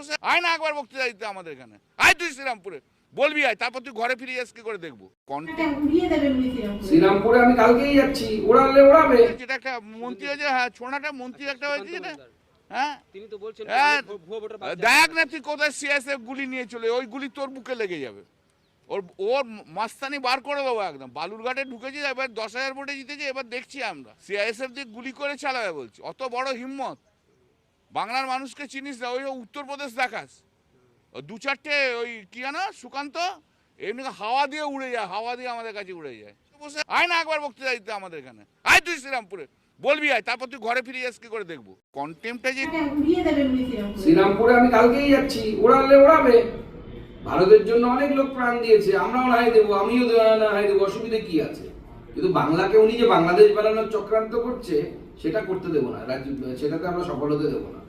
বসে আয় না একবার বক্তৃতা দিতে আমাদের এখানে। আয় তুই শ্রীরামপুরে। বলবি আয় তারপর তুই ঘরে ফিরে যাস কি করে দেখব? শ্রীরামপুরে। শ্রীরামপুরে আমি কালকেই যাচ্ছি ওড়ালে ওড়াবে। যেটা একটা মন্ত্রী আছে হ্যাঁ ছোনাটা মন্ত্রী একটা হয়েছে যেটা। হ্যাঁ? তিনি তো বলছেন হ্যাঁ, দেখ না তুই কোথায় সিএসএফ গুলি নিয়ে চলে ওই গুলি তোর বুকে লেগে যাবে। ওর ওর মাস্তানি বার করে দেবো একদম। বালুরঘাটে ঢুকেছি এবার দশ হাজার ভোটে জিতেছে এবার দেখছি আমরা। সিআইএসএফ দিয়ে গুলি করে চালাবে বলছি অত বড় হিম্মত। বাংলার মানুষকে চিনিস না ওই উত্তরপ্রদেশ দেখাস। ও দু চারটে ওই কি জানো সুকান্ত এমনি হাওয়া দিয়ে উড়ে যায় হাওয়া দিয়ে আমাদের কাছে উড়ে যায়। বসে আয় না একবার বক্তৃতা দিতে আমাদের এখানে। আয় তুই শ্রীরামপুরে। বলবি আয় তারপর তুই ঘরে ফিরে যাস কি করে দেখব? কন্টেম্পটা যে দেবে উনি শ্রীরামপুরে। আমি কালকেই যাচ্ছি ওড়ালে ওড়াবে ভারতের জন্য অনেক লোক প্রাণ দিয়েছে আমরাও নাই দেবো আমিও নাই দেবো অসুবিধা কি আছে? কিন্তু বাংলাকে উনি যে বাংলাদেশ বানানোর চক্রান্ত করছে, সেটা করতে দেবো না। রাজ্য, সেটাতে আমরা সফল হতে দেবো না।